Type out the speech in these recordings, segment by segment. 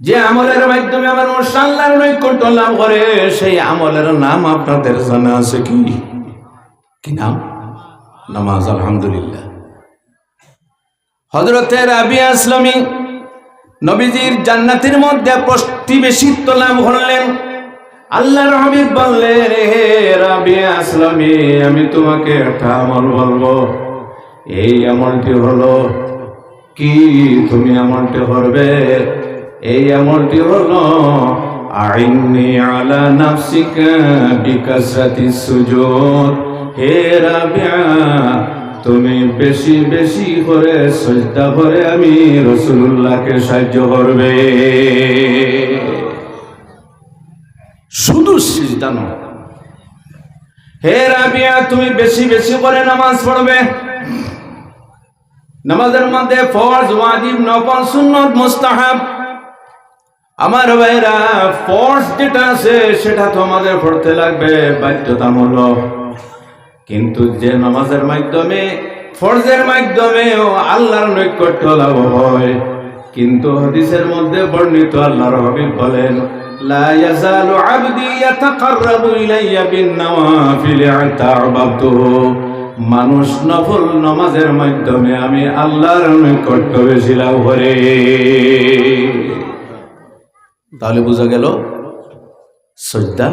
যে আমলের মাধ্যমে আমার আল্লাহর নৈকট্য লাভ করে, সেই আমলের নাম আপনাদের জানা আছে কি? কি নাম? নামাজ, আলহামদুলিল্লাহ। হজরতে রাবিয়া ইসলামী নবীজির জান্নাতের মধ্যে প্রতিবেশিত্ব লাভ করলেন। আল্লাহর হাবিব বললেন হে রাবিয়া ইসলামী আমি তোমাকে একটা আমল বলব। এই আমলটি হলো, কি তুমি আমলটি করবে? এই আমলটি হলো আইনি আলা নাফসিকা বিকাশাতি সুজুদ। হে রাবিয়া, তুমি বেশি বেশি করে সজদা করে আমি রসুল্লাহকে সাহায্য করবে। শুধু সিজদা নয়। হে রাবিয়া, তুমি বেশি বেশি করে নামাজ পড়বে। নামাজের মধ্যে ফরজ, ওয়াজিব, নফল, সুন্নত, মুস্তাহাব আমার ভাইরা ফরজ যেটা আছে, সেটা তো আমাদের পড়তে লাগবে, বাধ্যতামূলক। কিন্তু যে নামাজের মাধ্যমে, ফরজের মাধ্যমেও আল্লাহর নৈকট্য লাভ হয়, কিন্তু হাদিসের মধ্যে বর্ণিত আল্লাহর হাবিব বলেন মানুষ নফল নামাজের মাধ্যমে আমি আল্লাহর নৈকট্য বেশি লাভ করে। তাহলে বোঝা গেল সজ্জা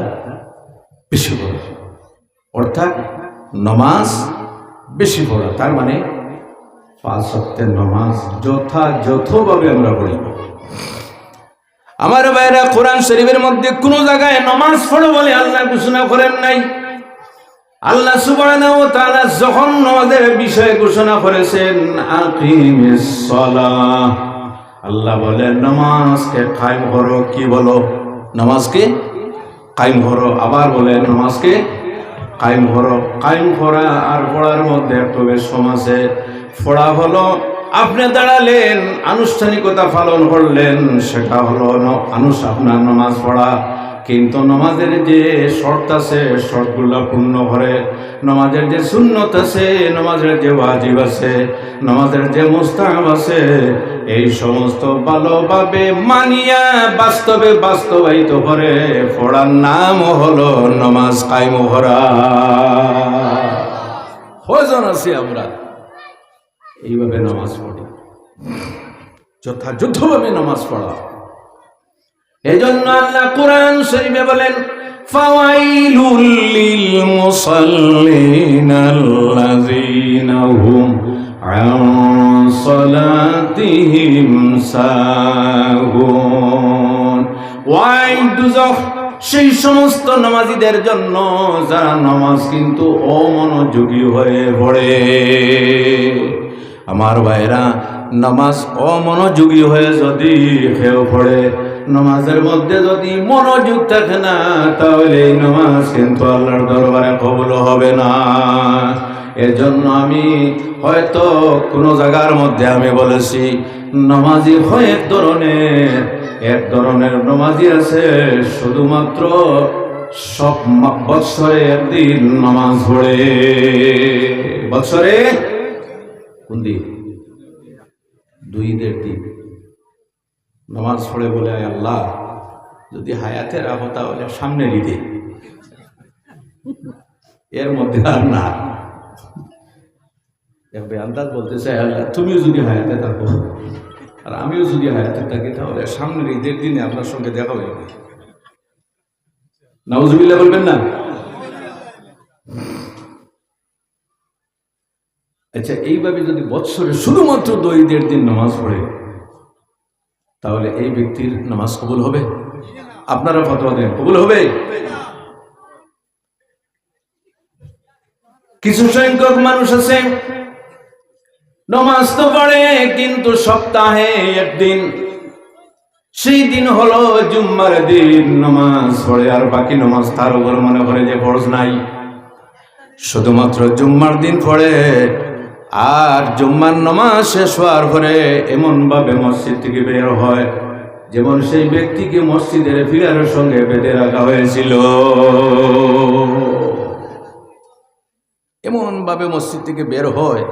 বেশি পড়া অর্থাৎ নমাজ বেশি পড়া তার মানে পাঁচ সপ্তাহের নমাজ যথাযথভাবে আমরা পড়িব। আমার ভাইরা কোরআন শরীফের মধ্যে কোন জায়গায় নমাজ পড়ো বলে আল্লাহ ঘোষণা করেন নাই। আল্লাহ তাআলা যখন নামাজের বিষয়ে ঘোষণা করেছেন, আকিমিস সালাহ। আল্লাহ বলেন নামাজকে কায়েম করো। কি বলো? নামাজকে কায়েম করো। আবার বলেন নামাজকে কায়েম করো। কায়েম করা আর পড়ার মধ্যে একটু বেশ আছে। পড়া হলো, আপনি দাঁড়ালেন, আনুষ্ঠানিকতা পালন করলেন, সেটা হলো আনুষ, আপনার নামাজ পড়া। কিন্তু নমাজের যে শর্ত আছে, শর্তগুলো পূর্ণ করে। নমাজের যে সুন্নত আছে, নমাজের যে ওয়াজিব আছে, নমাজের যে মুস্তাহাব আছে এই সমস্ত ভালোভাবে মানিয়া বাস্তবে বাস্তবায়িত করে পড়ার নাম হলো নমাজ কায়েম কজন আছি আমরা। এইভাবে নামাজ পড়ি। যথাযথভাবে নামাজ পড়া। এই জন্য আল্লাহ কোরআন শরীফে বলেন সেই সমস্ত নামাজীদের জন্য যারা নামাজ কিন্তু অমনোযোগী হয়ে পড়ে। আমার ভাইরা, নামাজ অমনোযোগী হয়ে যদি খেয়েও পড়ে নামাজের মধ্যে যদি মনোযোগ থাকে না, তাহলে এই নামাজ কিন্তু আল্লাহর দরবারে কবল হবে না। এর জন্য আমি হয়তো কোনো জায়গার মধ্যে আমি বলেছি, নামাজি হয় এক ধরনের এক ধরনের নামাজি আছে, শুধুমাত্র সব বৎসরে একদিন নামাজ পড়ে। বৎসরে কোন দিন? দুই ঈদের দিন। নামাজ পড়ে বলে, "আয় আল্লাহ, যদি হায়াতে রাখো তাহলে সামনে ঈদে। এর মধ্যে আর না। আন্দাজ বলতেছে, "আয় আল্লাহ, তুমিও যদি হায়াতে থাকো আর আমিও যদি হায়াতে থাকি, তাহলে সামনের ঈদের দিনে আপনার সঙ্গে দেখা হইবে নাউজুবিল্লাহ বলবেন না? আচ্ছা এইভাবে যদি বৎসরে শুধুমাত্র দুই দেড় দিন নামাজ পড়ে তাহলে এই ব্যক্তির নামাজ কবুল হবে? আপনারা ফতোয়া দেন কবুল হবে? কিছু সংখ্যক মানুষ আছে, নমাজ তো পড়ে, কিন্তু সপ্তাহে একদিন। সেই দিন হলো জুম্মার দিন, নামাজ পড়ে আর বাকি নামাজ তার উপর মনে করে যে ফরজ নাই। শুধুমাত্র জুম্মার দিন পড়ে আর জুম্মার নামাজ শেষ হওয়ার পরে এমনভাবে মসজিদ থেকে বের হয়, যেমন সেই ব্যক্তিকে মসজিদের ফিরারের সঙ্গে বেঁধে রাখা হয়েছিল। এমনভাবে মসজিদ থেকে বের হয়,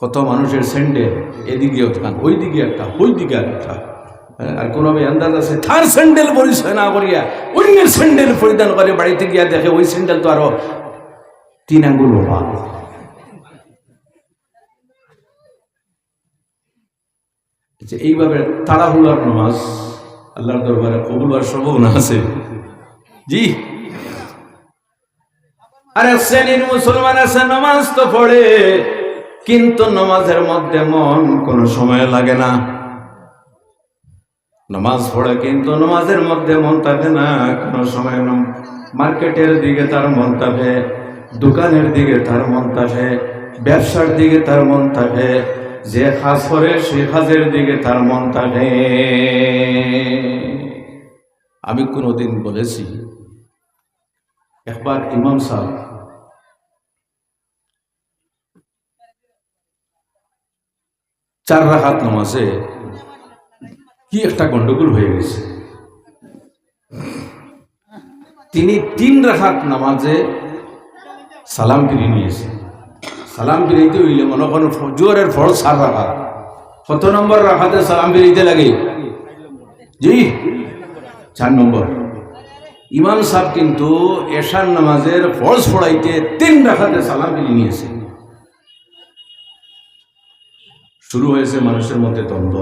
কত মানুষের স্যান্ডেল এদিকে একটা ওই দিকে একটা ওই দিকে একটা আর কোনো আন্দাজ আছে, তার স্যান্ডেল পরিচয় না করিয়া অন্যের স্যান্ডেল পরিধান করে বাড়িতে গিয়া দেখে ওই স্যান্ডেল তো আরও তিন আঙ্গুল আচ্ছা, এইভাবে তাড়াহুড়ার নামাজ আল্লাহর দরবারে কবুল হওয়ার সম্ভাবনা আছে? জি। আরে শ্রেণির মুসলমান আছে নামাজ তো পড়ে কিন্তু নামাজের মধ্যে মন কোনো সময় লাগে না। নামাজ পড়ে কিন্তু নামাজের মধ্যে মন থাকে না কোনো সময় না। মার্কেটের দিকে তার মন থাকে দোকানের দিকে তার মন থাকে ব্যবসার দিকে তার মন থাকে যে কাজ করে সে কাজের দিকে তার মন থাকে আমি কোনোদিন বলেছি, একবার ইমাম সাহেব চার রাখাত নামাজে কি একটা গন্ডগোল হয়ে গেছে। তিনি তিন রাখাত নামাজে সালাম ফিরিয়ে নিয়েছে। সালাম ফিরাইতে হইলে মনে করেন জোরের ফল চার রাখাত কত নম্বর রাখাতে সালাম ফিরাইতে লাগে? জি? চার নম্বর। ইমাম সাহেব কিন্তু এশার নামাজের ফরজ পড়াইতে তিন রাখাতে সালাম ফিরিয়ে নিয়েছে। শুরু হয়েছে মানুষের মধ্যে দ্বন্দ্ব,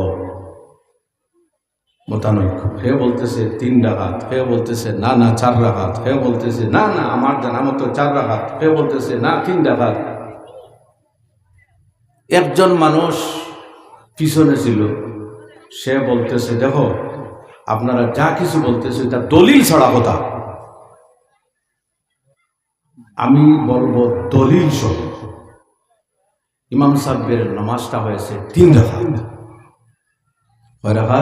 মতানৈক্য। হে বলতেছে তিন রাখাত, হে বলতেছে না না, চার রাখাত। হে বলতেছে না না, আমার জানা মতো চার রাখাত। হে বলতেছে না, তিন রাখাত। একজন মানুষ পিছনে ছিল, সে বলতেছে, দেখো, আপনারা যা কিছু বলতেছে তা দলিল ছাড়া কথা। আমি বলব দলিল সহ ইমাম সাহেবের নামাজটা হয়েছে তিন রাখাত। কয় রাখা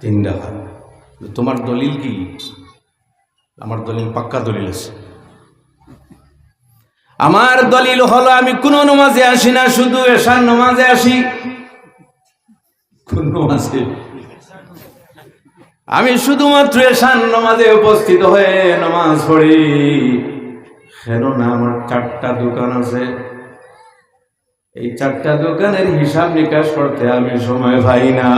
তিন রাখাত। তোমার দলিল কি? আমার দলিল পাক্কা দলিল আছে। আমার দলিল হলো, আমি কোন নমাজে আসি না, শুধু এশার নমাজে আসি। কোন নমাজে? আমি শুধুমাত্র এশার নমাজে উপস্থিত হয়ে নমাজ পড়ি। কেননা আমার চারটা দোকান আছে। এই চারটা দোকানের হিসাব নিকাশ করতে আমি সময় পাই না।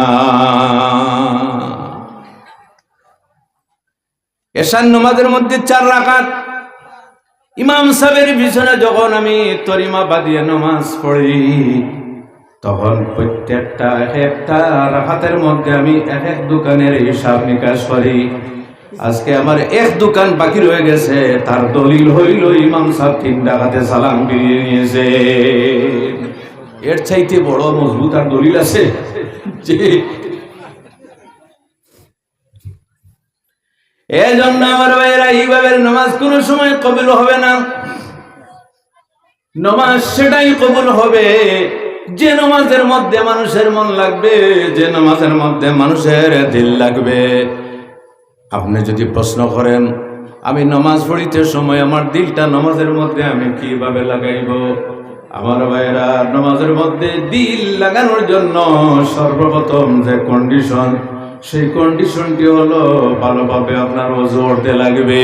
এশার নমাজের মধ্যে চার রাকাত ইমাম সাহেবের পিছনে যখন আমি তরিমা বাদিয়ে নমাজ পড়ি, তখন প্রত্যেকটা এক একটা হাতের মধ্যে আমি এক এক দোকানের হিসাব নিকাশ করি। আজকে আমার এক দোকান বাকি রয়ে গেছে, তার দলিল হইল ইমাম সাহেব তিন ডাকাতে সালাম ফিরিয়ে নিয়েছে। এর চাইতে বড় মজবুত আর দলিল আছে এই জন্য আমার ভাইয়েরা এইভাবে নামাজ কোনো সময় কবিল হবে না। নমাজ সেটাই কবুল হবে। যে নমাজের মধ্যে মানুষের মন লাগবে, যে নামাজের মধ্যে মানুষের দিল লাগবে। আপনি যদি প্রশ্ন করেন, আমি নমাজ পড়িতে সময় আমার দিলটা নমাজের মধ্যে আমি কীভাবে লাগাইব? আমার ভাইয়েরা, নমাজের মধ্যে দিল লাগানোর জন্য সর্বপ্রথম যে কন্ডিশন সেই কন্ডিশনটি হলো, ভালোভাবে আপনার অজু করতে লাগবে।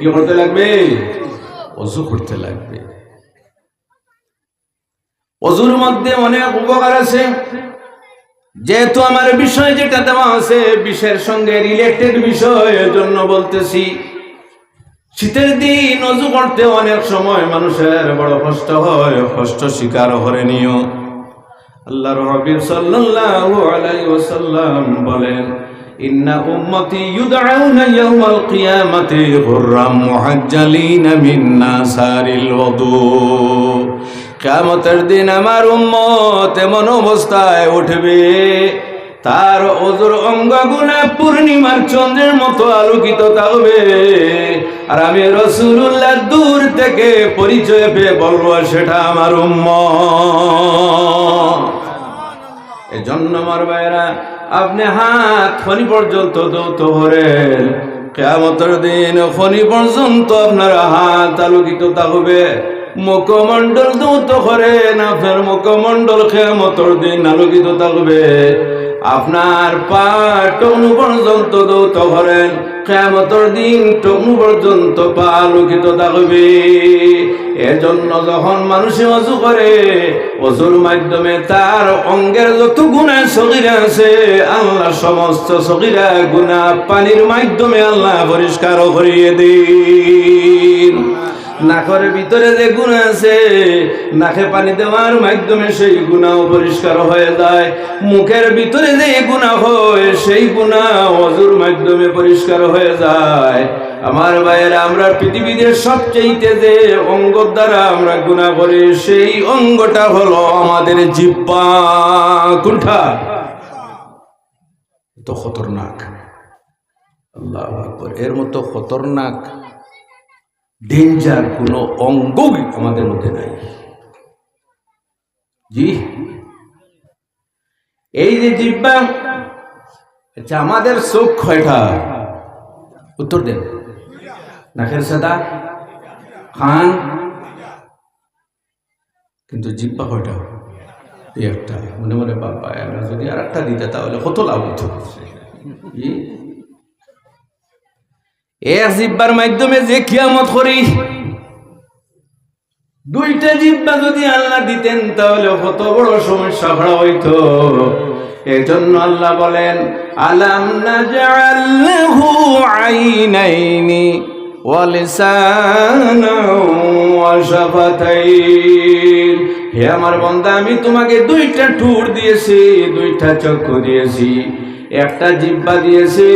কি করতে লাগবে? অজু করতে লাগবে। অজুর মধ্যে অনেক উপকার আছে। যেহেতু আমার বিষয় যেটা দেওয়া আছে, বিষের সঙ্গে রিলেটেড বিষয় জন্য বলতেছি, শীতের দিন অজু করতে অনেক সময় মানুষের বড় কষ্ট হয়, কষ্ট স্বীকার করে নিও। আল্লাহর হাবিব সাল্লাল্লাহু আলাইহি ওয়াসাল্লাম বলেন, ইন্না উম্মতি ইউদআউনা ইয়াওমাল কিয়ামাতি গুররাম মুহাজ্জালিনা মিন নাসারিল ওযু কিয়ামতের দিন আমার উম্মত এমন অবস্থায় উঠবে তার ওজোর অঙ্গগুলা পূর্ণিমার চন্দ্রের মতো আলোকিত থাকবে। আর আমি রসুল্লাহ দূর থেকে পরিচয় পেয়ে বলব, সেটা আমার উম্মত। এই জন্য আমার ভাইয়েরা, আপনি হাত খনি পর্যন্ত দৌত করেন। কেমতের দিন খনি পর্যন্ত আপনার হাত আলোকিত থাকবে। মুখমণ্ডল দৌত করেন আপনার মুখমণ্ডল কেমতর দিন আলোকিত থাকবে। আপনার পা টনু পর্যন্ত দৌত করেন কেমতর দিন টনু পর্যন্ত পা আলোকিত থাকবে। এজন্য যখন মানুষে অজু করে, অজুর মাধ্যমে তার অঙ্গের যত গুণা সগিরা আছে, আল্লাহ সমস্ত সগিরা গুণা পানির মাধ্যমে আল্লাহ পরিষ্কার করিয়ে দিন। নাকের ভিতরে যে গুণ আছে, নাকে পানি দেওয়ার মাধ্যমে সেই গুণাও পরিষ্কার হয়ে যায়। মুখের ভিতরে যে গুণা হয়, সেই গুণা অজুর মাধ্যমে পরিষ্কার হয়ে যায়। আমার ভাইয়ের, আমরা পৃথিবীতে সবচেয়ে যে অঙ্গ দ্বারা আমরা গুণা করি, সেই অঙ্গটা হলো আমাদের জিব্বা। কোনটা? তো খতরনাক। আল্লাহ এর মতো খতরনাক ডেঞ্জার কোনো অঙ্গ আমাদের মধ্যে নাই। জি? এই যে জিব্বা আচ্ছা আমাদের চোখ কয়টা? উত্তর দেন। নাকের সাদা খান কিন্তু জিব্বা কয়টা? এই একটা। মনে মনে বাবা যদি আর একটা দিতে, তাহলে কত লাভ হতো? এক জিব্বার মাধ্যমে যে কিয়ামত করি, দুইটা জিব্বা যদি আল্লাহ দিতেন, তাহলে কত বড় সমস্যা ভরা হইতো। এজন্য আল্লাহ বলেন, আলাম নাজআল্লাহু আইনাইনি ওয়ালিসানাও ওয়াশাফাতাইন হে আমার বান্দা আমি তোমাকে দুইটা ঠুর দিয়েছি, দুইটা চক্ষু দিয়েছি। একটা জিব্বা দিয়েছে।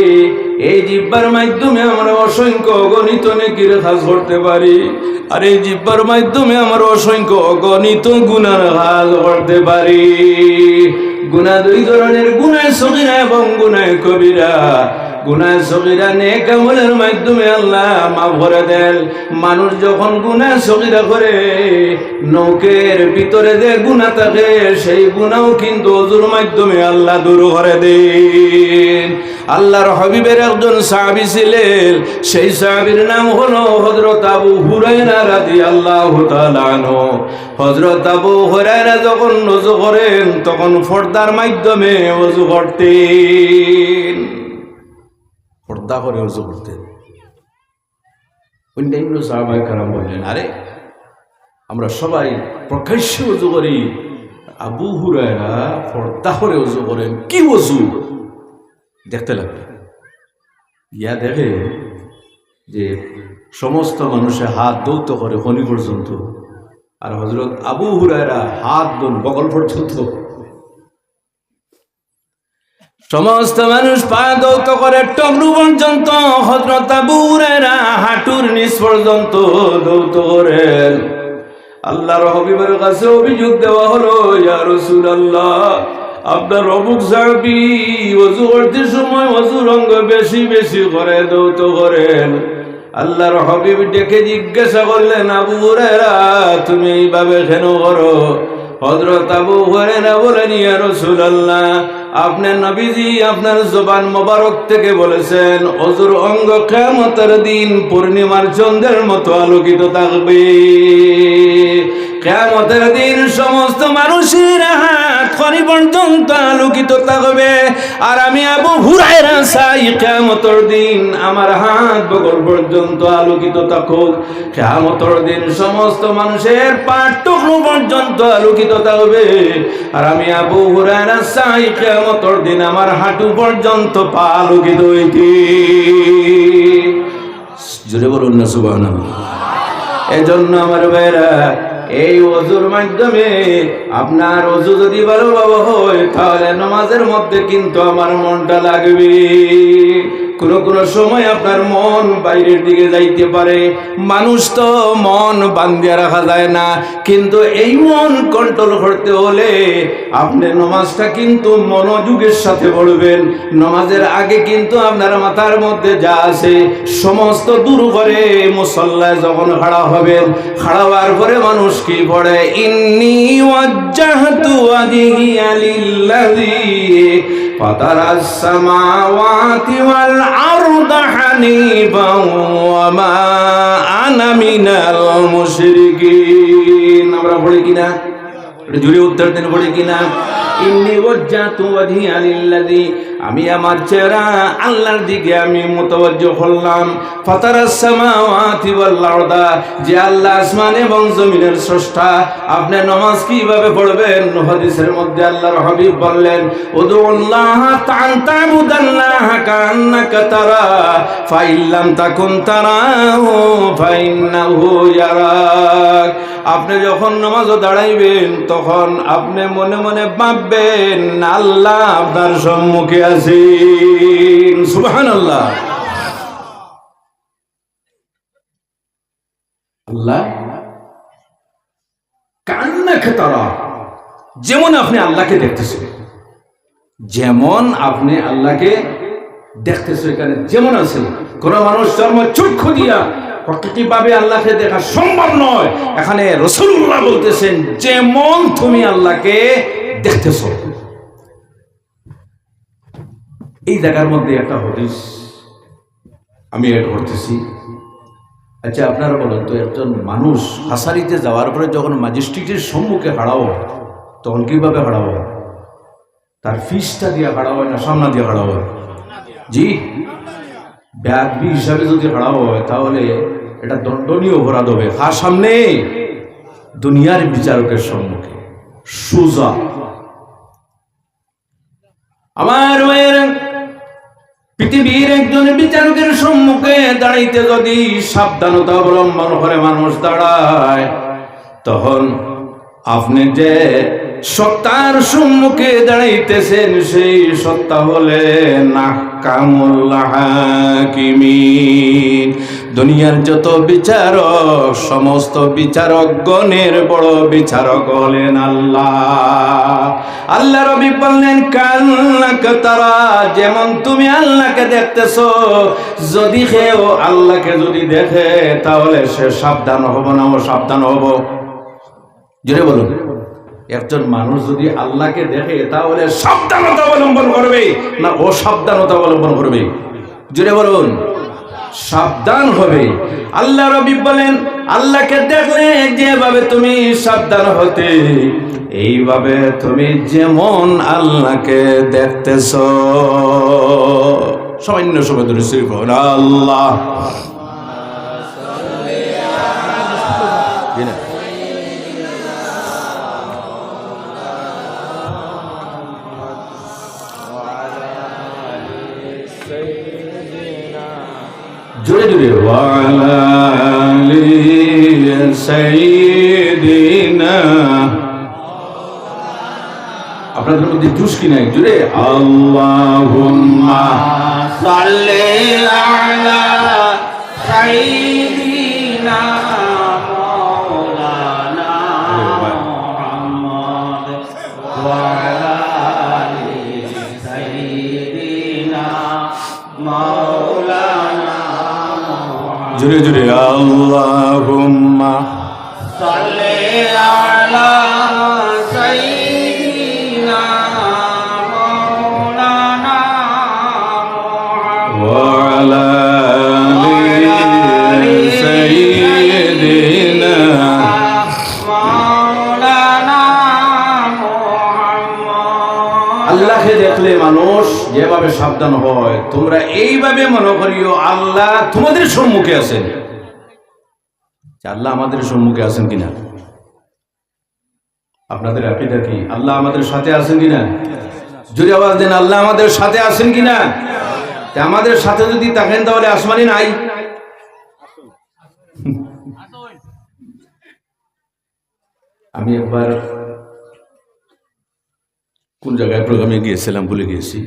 এই জিব্বার মাধ্যমে আমরা অসংখ্য অগণিত নেকির কাজ করতে পারি। আর এই জিব্বার মাধ্যমে আমরা অসংখ্য অগণিত গুণার কাজ করতে পারি। গুণা দুই ধরনের, গুণায় সগিরা এবং গুণায় কবিরা। গুনায় সগিরা নেক আমলের মাধ্যমে আল্লাহ মাফ করে দেন। মানুষ যখন গুনায় সগিরা করে, নৌকের ভিতরে যে গুণা থাকে, সেই গুণাও কিন্তু অজুর মাধ্যমে আল্লাহ দূর করে দেন। আল্লাহর হবিবের একজন সাহাবি ছিলেন, সেই সাহাবির নাম হলো হজরত আবু হুরায়রা রাদি আল্লাহ হজরত আবু হুরায়রা যখন নজু করেন, তখন ফর্দার মাধ্যমে অজু করতেন। পর্দা করে অজু করতেন। অন্যান্য সাহাবাই কারাম বললেন, আরে, আমরা সবাই প্রকাশ্য অজু করি। আবু হুরায়রা পর্দা করে অজু করেন। কি অজু দেখতে লাগবে ইয়া দেখে যে সমস্ত মানুষে হাত দৌত করে খনি পর্যন্ত, আর হজরত আবু হুরায়রা হাত দোন বগল পর্যন্ত সমস্ত মানুষ পা দৌত করে টগরু পর্যন্ত হজরত আবু হুরায়রা হাঁটুর নিচ পর্যন্ত দৌত করেন। আল্লাহর হবিবের কাছে অভিযোগ দেওয়া হলো, ইয়া আল্লাহ আপনার অমুক সাহাবি অজু করতে সময় অজুর অঙ্গ বেশি বেশি করে দৌত করেন। আল্লাহর হবিব ডেকে জিজ্ঞাসা করলেন, আবু তুমি এইভাবে কেন করো? হজরত আবু হুরায়রা বলেন, ইয়া রাসূলুল্লাহ, আপনার নবীজি আপনার জবান মোবারক থেকে বলেছেন অজুর অঙ্গ কেমতের দিন পূর্ণিমার চন্দ্রের মতো আলোকিত থাকবে। কেমতের দিন সমস্ত মানুষের হাত খনি পর্যন্ত আলোকিত থাকবে। আর আমি আবু হুরায়রা চাই কেমতর দিন আমার হাত বগল পর্যন্ত আলোকিত থাকুক। কেমতর দিন সমস্ত মানুষের পাঠটুকু পর্যন্ত আলোকিত থাকবে। আর আমি আবু হুরায়রা চাই কেমতর দিন আমার হাঁটু পর্যন্ত পা আলোকিত হইতে জোরে বলুন না সুবাহ এজন্য আমার ভাইরা এই অজুর মাধ্যমে আপনার অজু যদি ভালোভাবে হয়, তাহলে নামাজের মধ্যে কিন্তু আমার মনটা লাগবে। কোনো কোনো সময় আপনার মন বাইরের দিকে যাইতে পারে। মানুষ তো মন বান্ধিয়া রাখা যায় না। কিন্তু এই মন কন্ট্রোল করতে হলে আপনি নমাজটা কিন্তু মনোযোগের সাথে পড়বেন। নমাজের আগে কিন্তু আপনার মাথার মধ্যে যা আছে, সমস্ত দূর করে মুসল্লায় যখন খাড়া হবেন খাড়া হওয়ার পরে মানুষ কি পড়ে? ইন্নি ওয়াজ্জাহতু ওয়াজহিয়া লিল্লাযী ওয়াল আরদা হানিফান ওয়া মা আনা মিনাল মুশরিকিন আমরা পড়ি কিনা? জুড়ে উত্তর দিন বলি কিনা? ইন্নি ওয়াজ্জাতু ওয়াজহিয়া লিল্লাযী আমি আমার চেহারা আল্লাহর দিকে আমি মুতাওয়াজ্জিহ করলাম। ফাতারাস সামাওয়াতি ওয়াল আরদা, যে আল্লাহ আসমান এবং জমিনের স্রষ্টা, আপনি নামাজ কীভাবে পড়বেন? হাদিসের মধ্যে আল্লাহর হাবিব বললেন উদুল্লাহ তান তাবুদাল্লাহ কান্নাকা তারা, ফাইল্লাম তাকুন তারাহু, ফাইন্নাহু ইয়ারাক। আপনি যখন নামাজও দাঁড়াইবেন, তখন আপনি মনে মনে ভাববেন, আল্লাহ আপনার সম্মুখে আছেন সুবহানাল্লাহ। আল্লাহ কান্না খেতারা যেমন আপনি আল্লাহকে দেখতেছেন যেমন আপনি আল্লাহকে দেখতেছেন এখানে, যেমন আছেন কোন মানুষ জন্ম চক্ষু দিয়া প্রকৃতি ভাবে আল্লাহকে দেখা সম্ভব নয়। এখানে রসুল্লাহ বলতেছেন যেমন তুমি আল্লাহকে দেখতেছ। এই জায়গার মধ্যে একটা হদিস আমি এড করতেছি। আচ্ছা আপনারা বলেন তো, একজন মানুষ হাসারিতে যাওয়ার পরে যখন ম্যাজিস্ট্রেটের সম্মুখে হারাও তখন কীভাবে হারাও তার ফিসটা দিয়ে হারাও না সামনা দিয়ে হারাও জি? ব্যাগবি হিসাবে যদি হারাও হয়, তাহলে এটা দণ্ডনীয় অপরাধ হবে। কার সামনে দুনিয়ার বিচারকের সম্মুখে। সুজা। আমার মায়ের পৃথিবীর একজন বিচারকের সম্মুখে দাঁড়াইতে যদি সাবধানতা অবলম্বন করে মানুষ দাঁড়ায়, তখন আপনি যে সত্তার সম্মুখে দাঁড়াইতেছেন, সেই সত্তা হলে নাকামুল্লাহিমিন দুনিয়ার যত বিচারক, সমস্ত বিচারকগণের বড় বিচারক হলেন আল্লাহ। আল্লাহ রবি বললেন, কান্নাকে তারা, যেমন তুমি আল্লাহকে দেখতেছ, যদি কেউ আল্লাহকে যদি দেখে, তাহলে সে সাবধান হব না, ও সাবধান হব। জোরে বলুন। একজন মানুষ যদি আল্লাহকে দেখে, তাহলে সাবধানতা অবলম্বন করবে না অসাবধানতা অবলম্বন করবে? জোরে বলুন। সাবধান হবে। আল্লাহ রবি বলেন, আল্লাহকে দেখলে যেভাবে তুমি সাবধান হতে, এইভাবে তুমি যেমন আল্লাহকে দেখতেছ। সামান্য সময় ধরে শ্রী আল্লাহ জোরে জোরে আপনাদের মধ্যে জুস কি নাই? জোরে আল্লাহ সাল্লি আলা জোরে জোরে আল্লাহুম্মা। সাল্লি আলা সাইয়্যিদিনা মাওলানা ওয়া আলা আলি সাইয়্যিদিনা। আল্লাহকে দেখলে মানুষ যেভাবে সাবধান হয় তোমরা এইভাবে মনে করিও, আল্লাহ তোমাদের সম্মুখে আছেন। আল্লাহ আমাদের সম্মুখে আছেন কিনা? আপনাদের আকিদা কি? আল্লাহ আমাদের সাথে আছেন কিনা? যদি আওয়াজ দেন, আল্লাহ আমাদের সাথে আছেন কিনা? আমাদের সাথে যদি থাকেন, তাহলে আসমানি নাই। আমি একবার কোন জায়গায় প্রোগ্রামে গিয়েছিলাম, ভুলে গিয়েছি।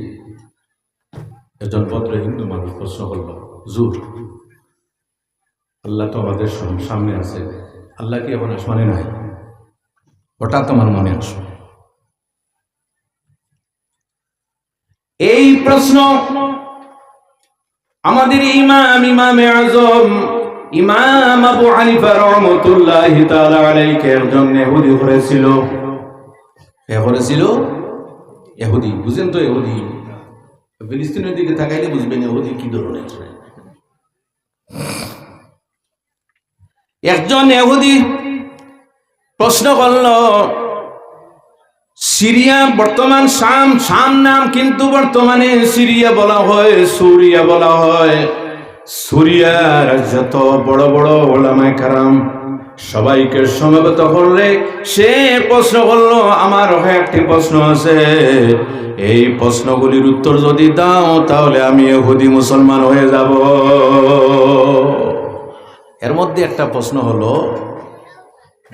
একজন ভদ্র হিন্দু মানুষ প্রশ্ন করল জুর। আল্লাহ তো আমাদের সামনে আছে। আল্লাহ কি এখন আসমানে নাই? হঠাৎ আমার মনে আসলো এই প্রশ্ন, আমাদের ইমাম, ইমামে আজম, ইমাম আবু হানিফা রহমতুল্লাহ তাআলা একজন ইহুদি করেছিল। কে করেছিল? ইহুদি। বুঝেন তো ইহুদি। ফিলিস্তিনের দিকে তাকাইলে বুঝবেন ইহুদি কি ধরনের একজন ইহুদি প্রশ্ন করল, সিরিয়া বর্তমান শাম শাম নাম কিন্তু বর্তমানে সিরিয়া বলা হয়, সুরিয়া বলা হয়। সুরিয়ার যত বড় বড় ওলামায় কারাম সবাইকে সমবেত করলে সে প্রশ্ন করল আমার একটি প্রশ্ন আছে। এই প্রশ্নগুলির উত্তর যদি দাও তাহলে আমি হুদি মুসলমান হয়ে যাব। এর মধ্যে একটা প্রশ্ন হলো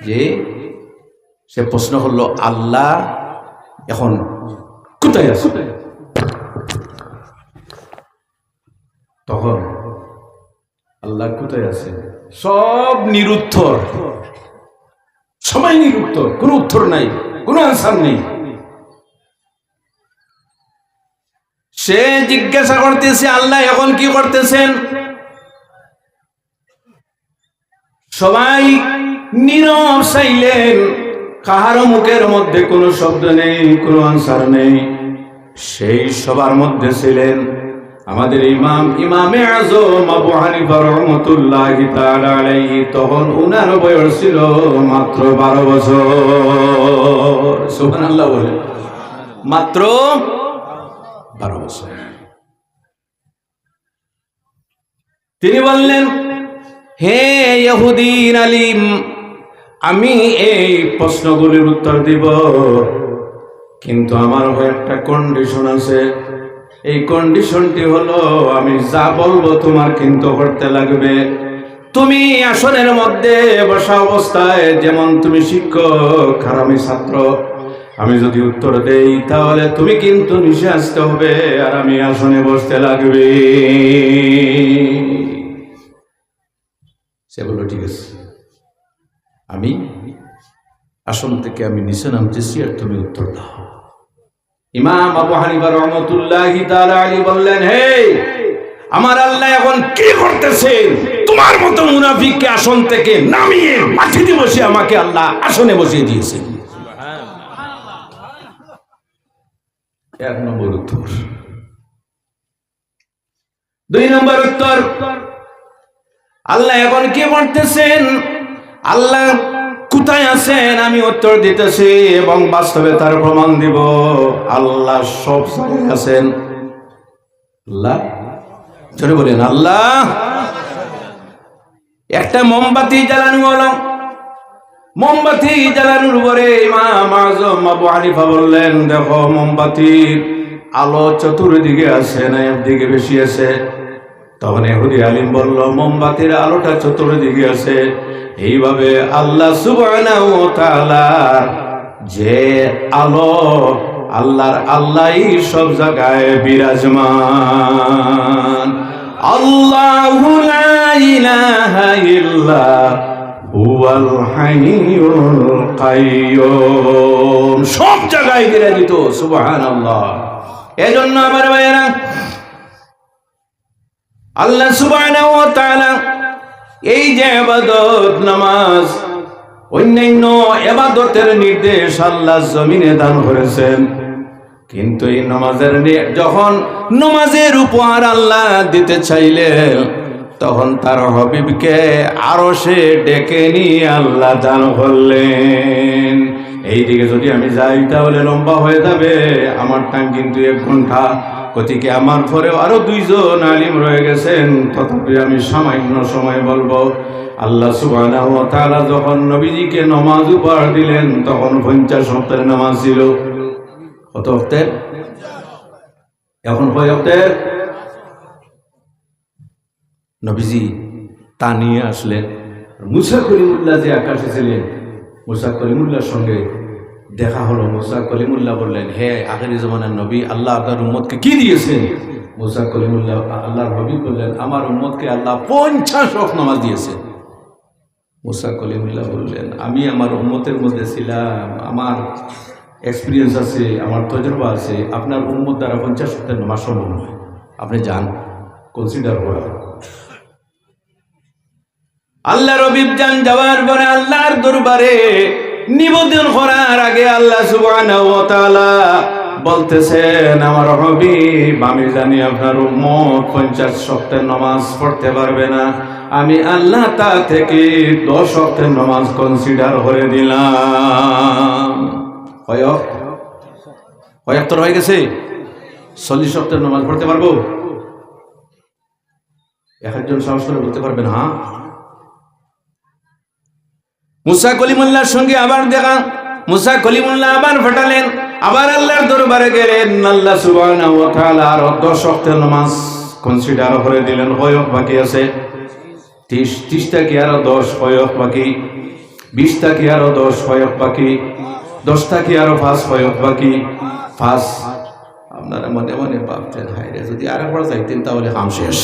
যে সে প্রশ্ন হলো আল্লাহ এখন কোথায় আছে? তখন আল্লাহ কোথায় আছে? সব নিরুত্তর। সবাই নিরুত্তর, কোনো উত্তর নাই, কোনো আনসার নেই। সে জিজ্ঞাসা করতেছে, আল্লাহ এখন কি করতেছেন? সবাই নীরব চাইলেন কাহারও মুখের মধ্যে কোনো শব্দ নেই, কোনো আনসার নেই। সেই সবার মধ্যে ছিলেন আমাদের ইমাম, ইমামে আজম আবু হানিফা রহমতুল্লাহ আলাইহি তখন উনার বয়স ছিল, মাত্র বারো বছর। সুবহানাল্লাহ বলে মাত্র বারো বছর। তিনি বললেন, হে ইহুদিন আলিম, আমি এই প্রশ্নগুলির উত্তর দিব। কিন্তু আমার একটা কন্ডিশন আছে। এই কন্ডিশনটি হলো, আমি যা বলব তোমার কিন্তু করতে লাগবে। তুমি আসনের মধ্যে বসা অবস্থায়, যেমন তুমি শিক্ষক, আর আমি ছাত্র, আমি যদি উত্তর দেই, তাহলে তুমি কিন্তু নিচে আসতে হবে, আর আমি আসনে বসতে লাগবে। সে বলল, ঠিক আছে। আমি আসন থেকে আমি নিচে নামতেছি, আর তুমি উত্তর দাও। ইমাম আবু হানিফা রহমতুল্লাহি আলী বললেন, হে, আমার আল্লাহ এখন কি করতেছেন তোমার মতো মুনাফিককে আসন থেকে নামিয়ে মাটিতে বসে আমাকে আল্লাহ আসনে বসিয়ে দিয়েছেন এক নম্বর উত্তর। দুই নম্বর উত্তর। আল্লাহ এখন কি করতেছেন? আল্লাহ কোথায় আছেন, আমি উত্তর দিতেছি এবং বাস্তবে তার প্রমাণ দিব। আল্লাহ সব জায়গায় আছেন। আল্লাহ? বলেন, আল্লাহ? একটা মোমবাতি জ্বালানো হলো। মোমবাতি জ্বালানোর পরে ইমাম আজম বললেন, দেখো, মোমবাতির আলো চতুর্দিকে আছে না একদিকে বেশি আছে? তখন এহুদি আলিম বলল, মোমবাতির আলোটা চতুর্দিকে আছে। এইভাবে আল্লাহ তাআলার যে আলো আল্লাহর আল্লাহই সব জায়গায় বিরাজমান। আল্লাহু সব জায়গায় বিরাজিত, সুবহানাল্লাহ। এজন্য আমার ভাইয়েরা আল্লাহ তাআলা এই যে ইবাদত নামাজ, অন্যান্য এবাদতের নির্দেশ আল্লাহ জমিনে দান করেছেন। কিন্তু এই নামাজের যখন নামাজের উপহার আল্লাহ দিতে চাইলেন, তখন তার হবিবকে আরও সে ডেকে নিয়ে আল্লাহ দান করলেন। এই দিকে যদি আমি যাই, তাহলে লম্বা হয়ে যাবে, আমার টাইম কিন্তু এক ঘণ্টা। গতিকে আমার পরেও আরও দুইজন আলিম রয়ে গেছেন। তথাপি আমি সামান্য সময় বলব, আল্লাহ ওয়া তাআলা যখন নবীজিকে নমাজ উপহার দিলেন, তখন পঞ্চাশ সপ্তাহের নামাজ ছিল। কত হপ্তের এখন কয় হপ্তের নবীজি তা নিয়ে আসলেন। মুসা করিমুল্লাহ যে আকাশে ছিলেন, মুসা করিমুল্লাহর সঙ্গে দেখা হলো, মুসা কলিমুল্লাহ বললেন, হে আখেরি জমানার নবী, আল্লাহ আপনার উম্মতকে কি দিয়েছেন? মুসা কলিমুল্লাহ, আল্লাহর নবী বললেন, আমার উম্মতকে আল্লাহ পঞ্চাশ রক নামাজ দিয়েছেন। মুসা কলিমুল্লাহ বললেন, আমি আমার উম্মতের মধ্যে ছিলাম, আমার এক্সপিরিয়েন্স আছে, আমার তজরবা আছে, আপনার উম্মত দ্বারা পঞ্চাশ সপ্তাহের নামাজ সম্ভব নয়। আপনি যান কনসিডার করা আল্লাহ রবিব যান, যাওয়ার পরে আল্লাহর দরবারে নিবেদন করার আগে আল্লাহ সুবহানাহু ওয়া তাআলা বলতেছেন, আমার হবিব আমি জানি আপনার উম্মত, পঞ্চাশ সপ্তাহের নামাজ পড়তে পারবে না। আমি আল্লাহ তা থেকে দশ সপ্তাহের নামাজ কনসিডার করে দিলাম কয় কয় হয়ে গেছে? চল্লিশ অক্টের নামাজ পড়তে পারব? এক একজন সাহস করে বলতে পারবেন হ্যাঁ মুসা কলিমুল্লাহর সঙ্গে আবার দেখা। মুসা কলিমুল্লাহ আবার ফাটালেন। আবার আল্লাহর দরবারে গেলেন। আল্লাহ সুবহানাহু আর 10 ওয়াক্তের নামাজ কনসিডার করে দিলেন। হয়ক বাকি আছে। 30 30টা কি আরও 10 হয়ক বাকি 20টা কি। আরও 10 হয়ক বাকি 10টা কি। আরও 5 হয়ক বাকি 5 আপনারা মনে মনে ভাবছেন হায় যদি আরেকবার যাইতেন তাহলে কাম শেষ।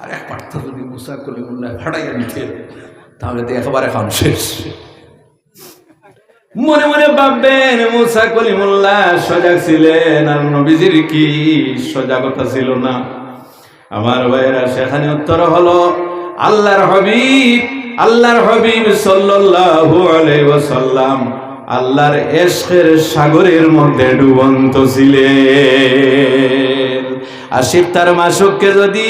আর এক পার্থ যদি মুসা কলিমুল্লাহ ফাটাইয়া নিতেন তাহলে তো একেবারে খাম শেষ। মনে মনে ভাববেন মুসা কলিমুল্লাহ সজাগ ছিলেন আর নবীজির কি সজাগতা ছিল না। আমার ভাইয়েরা, সেখানে উত্তর হলো, আল্লাহর হবিব আল্লাহর হবিব সাল্লাল্লাহু আলাইহি ওয়াসাল্লাম আল্লাহর এশকের সাগরের মধ্যে ডুবন্ত ছিলেন। আশিক তার মাসুককে যদি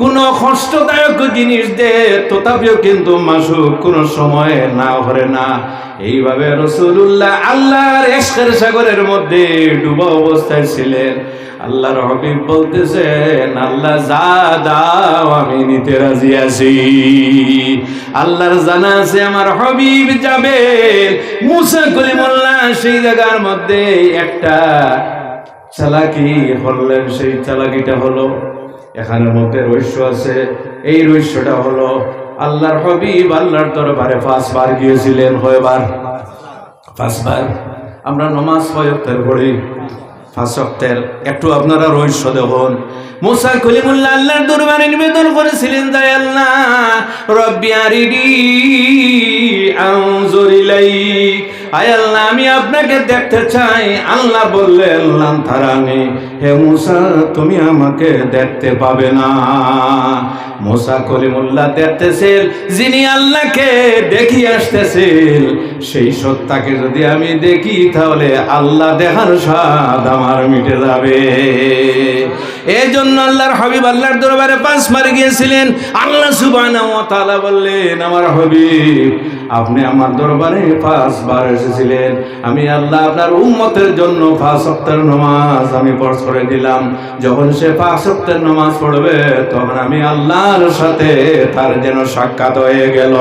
কোনো কষ্টদায়ক জিনিস দে, তথাপিও কিন্তু মাসুক কোনো সময় না ভরে না। এইভাবে রসুল্লাহ আল্লাহর এশকের সাগরের মধ্যে ডুবা অবস্থায় ছিলেন। আল্লাহর হবিব বলতেছেন, আল্লাহ যা দাও, আমি নিতে রাজি আছি। আল্লাহর জানা আছে, আমার হবিব যাবে। মুসা কলিমুল্লাহ সেই জায়গার মধ্যে একটা চালাকি করলেন, সেই চালাকিটা হলো, এখানে মধ্যে রহস্য আছে। এই রহস্যটা হলো, আল্লাহর হবিব আল্লাহর দরবারে পাঁচবার গিয়েছিলেন, কয়বার? পাঁচবার। আমরা নমাজ কয়েকটার পড়ি। অক্টের। একটু আপনারা রহস্য দেখুন। মুসা কলিমুল্লাহ আল্লাহর দরবারে নিবেদন করেছিলেন তাই আল্লাহ, রব্বি আরিডি আউজুর ইলাইক। আয় আল্লাহ, আমি আপনাকে দেখতে চাই। আল্লাহ বললেন লান্থারানি হে মুসা, তুমি আমাকে দেখতে পাবে না। মুসা কলিমুল্লাহ দেখতেছিল, যিনি আল্লাহকে দেখি আসতেছিল, সেই সত্তাকে যদি আমি দেখি, তাহলে আল্লাহ দেখার স্বাদ আমার মিটে যাবে। এই জন্য আল্লাহর হাবিব আল্লাহর দরবারে পাঁচ মারে গিয়েছিলেন। আল্লাহ সুবহানাহু ওয়া তাআলা বললেন, আমার হাবিব, আপনি আমার দরবারে পাঁচবার এসেছিলেন। আমি আল্লাহ আপনার উম্মতের জন্য পাঁচ সপ্তাহের নামাজ আমি পড় করে দিলাম। যখন সে পাঁচ সপ্তাহের নামাজ পড়বে, তখন আমি আল্লাহর সাথে তার যেন সাক্ষাৎ হয়ে গেল।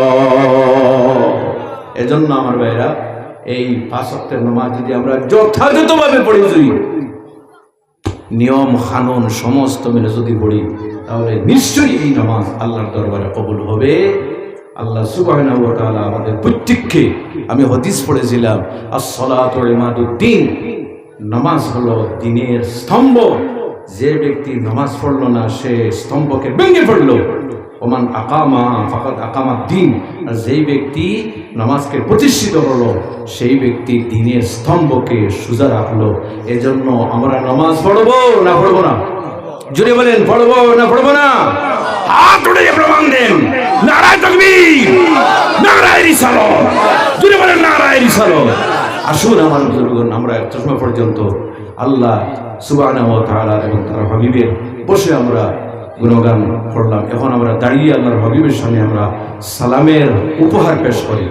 এজন্য আমার ভাইরা, এই পাঁচ সপ্তাহের নামাজ যদি আমরা যথাযথভাবে পড়ি যদি নিয়ম, কানুন, সমস্ত মেনে যদি পড়ি, তাহলে নিশ্চয়ই এই নামাজ আল্লাহর দরবারে কবুল হবে। আল্লাহ সুবাহ আমাদের প্রত্যেককে, আমি হদিস পড়েছিলাম ইমাদুদ্দিন, নামাজ হলো দিনের স্তম্ভ। যে ব্যক্তি নামাজ পড়ল না, সে স্তম্ভকে ভেঙে পড়ল ওমান আকামা ফাকাত আকামা দিন। আর যেই ব্যক্তি নামাজকে প্রতিষ্ঠিত হলো সেই ব্যক্তি দিনের স্তম্ভকে সোজা রাখল। এজন্য আমরা নামাজ পড়ব না পড়ব না? জুড়ে বলেন, পড়ব না পড়ব না? হাত উঠে প্রমাণ দেন। নারায় তকবীর আসুন আমার এত পর্যন্ত আল্লাহ ওয়া এবং তার হাবিবের বসে আমরা গুণগান করলাম। এখন আমরা দাঁড়িয়ে আল্লাহর হাবিবের সামনে আমরা সালামের উপহার পেশ করি।